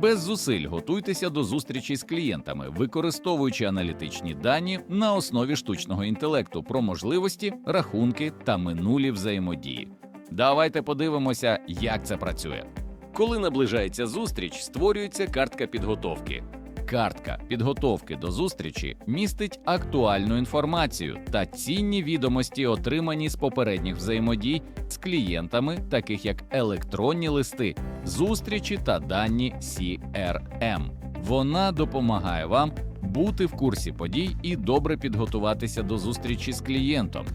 Без зусиль готуйтеся до зустрічі з клієнтами, використовуючи аналітичні дані на основі штучного інтелекту про можливості, рахунки та минулі взаємодії. Давайте подивимося, як це працює. Коли наближається зустріч, створюється картка підготовки. Картка підготовки до зустрічі містить актуальну інформацію та цінні відомості, отримані з попередніх взаємодій з клієнтами, таких як електронні листи, зустрічі та дані CRM. Вона допомагає вам бути в курсі подій і добре підготуватися до зустрічі з клієнтом.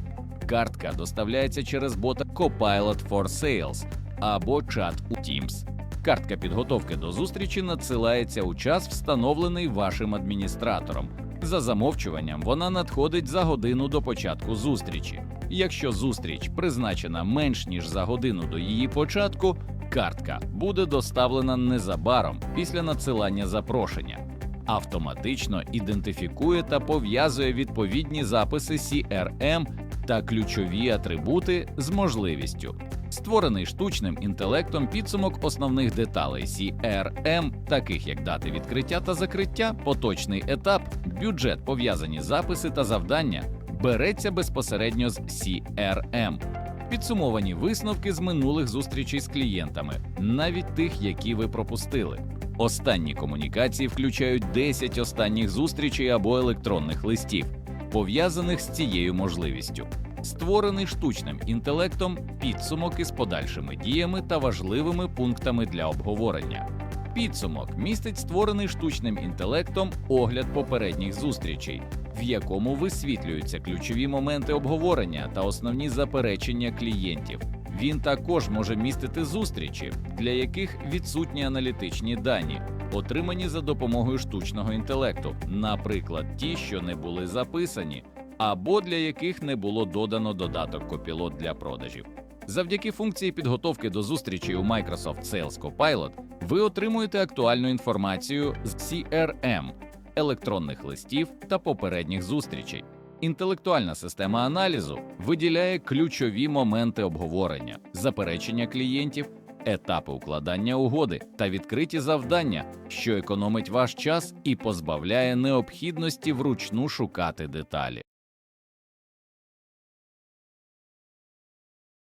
Картка доставляється через бота Copilot for Sales або чат у Teams. Картка підготовки до зустрічі надсилається у час, встановлений вашим адміністратором. За замовчуванням вона надходить за годину до початку зустрічі. Якщо зустріч призначена менш ніж за годину до її початку, картка буде доставлена незабаром після надсилання запрошення. Автоматично ідентифікує та пов'язує відповідні записи CRM та ключові атрибути з можливістю створений штучним інтелектом підсумок основних деталей CRM, таких як дати відкриття та закриття, поточний етап, бюджет, пов'язані записи та завдання, береться безпосередньо з CRM. Підсумовані висновки з минулих зустрічей з клієнтами, навіть тих, які ви пропустили. Останні комунікації включають 10 останніх зустрічей або електронних листів, пов'язаних з цією можливістю створений штучним інтелектом підсумок із подальшими діями та важливими пунктами для обговорення. Підсумок містить створений штучним інтелектом огляд попередніх зустрічей, в якому висвітлюються ключові моменти обговорення та основні заперечення клієнтів. Він також може містити зустрічі, для яких відсутні аналітичні дані, отримані за допомогою штучного інтелекту, наприклад, ті, що не були записані, або для яких не було додано додаток Copilot для продажів. Завдяки функції підготовки до зустрічі у Microsoft Sales Copilot ви отримуєте актуальну інформацію з CRM, електронних листів та попередніх зустрічей. Інтелектуальна система аналізу виділяє ключові моменти обговорення, заперечення клієнтів, етапи укладання угоди та відкриті завдання, що економить ваш час і позбавляє необхідності вручну шукати деталі.